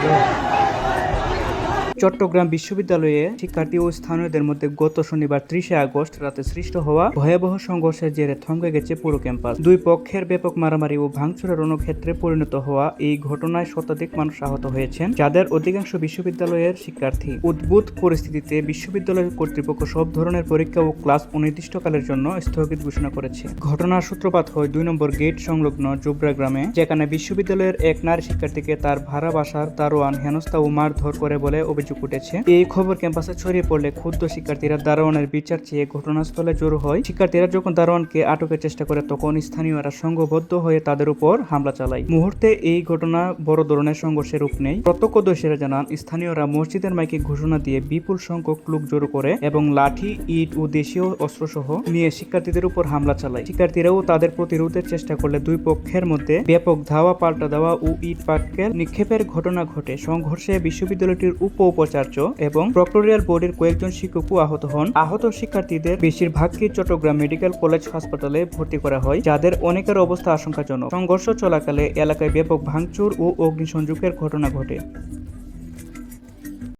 Yeah. Chittagong বিশ্ববিদ্যালয়ে শিক্ষার্থী ও স্থানীয়দের মধ্যে গত শনিবার ত্রিশে আগস্ট রাতে সৃষ্ট হওয়া ভয়াবহ সংঘর্ষের জেরে থমকে গেছে পুরো ক্যাম্পাস। দুই পক্ষের ব্যাপক মারামারি ও ভাঙচুরের রণক্ষেত্রে পরিণত হওয়া এই ঘটনায় শতাধিক মানুষ আহত হয়েছেন, যাদের অধিকাংশ বিশ্ববিদ্যালয়ের শিক্ষার্থী। উদ্ভূত পরিস্থিতিতে বিশ্ববিদ্যালয় কর্তৃপক্ষ সব ধরনের পরীক্ষা ও ক্লাস অনির্দিষ্টকালের জন্য স্থগিত ঘোষণা করেছে। ঘটনার সূত্রপাত হয় দুই নম্বর গেট সংলগ্ন জোবরা গ্রামে, যেখানে বিশ্ববিদ্যালয়ের এক নারী শিক্ষার্থীকে তার ভাড়া বাসার দারোয়ান হেনস্থা ও মারধর করে বলে অভিযোগ উঠেছে। এই খবর ক্যাম্পাসে ছড়িয়ে পড়লে ক্ষুদ্র শিক্ষার্থীরা দারোয়ানের বিচার চেয়ে ঘটনাস্থলে জড়ো হয়। শিক্ষার্থীরা যখন দারোয়ানকে আটকের চেষ্টা করে, তখন স্থানীয়রা সংঘবদ্ধ হয়ে তাদের উপর হামলা চালায়। মুহূর্তে এই ঘটনা বড় ধরনের সংঘর্ষের রূপ নেই প্রত্যক্ষদর্শীরা জানান, স্থানীয়রা মসজিদের মাইকে ঘোষণা দিয়ে বিপুল সংখ্যক লোক জড়ো করে এবং লাঠি, ইট ও দেশীয় অস্ত্রসহ নিয়ে শিক্ষার্থীদের উপর হামলা চালায়। শিক্ষার্থীরাও তাদের প্রতিরোধের চেষ্টা করলে দুই পক্ষের মধ্যে ব্যাপক ধাওয়া, পাল্টা দেওয়া ও ইট পাটকেল নিক্ষেপের ঘটনা ঘটে। সংঘর্ষে বিশ্ববিদ্যালয়টির উপ উপাচার্য এবং প্রক্টোরিয়াল বোর্ডের কয়েকজন শিক্ষকও আহত হন। আহত শিক্ষার্থীদের বেশিরভাগকে চট্টগ্রাম মেডিকেল কলেজ হাসপাতালে ভর্তি করা হয়, যাদের অনেকের অবস্থা আশঙ্কাজনক। সংঘর্ষ চলাকালে এলাকায় ব্যাপক ভাঙচুর ও অগ্নিসংযোগের ঘটনা ঘটে।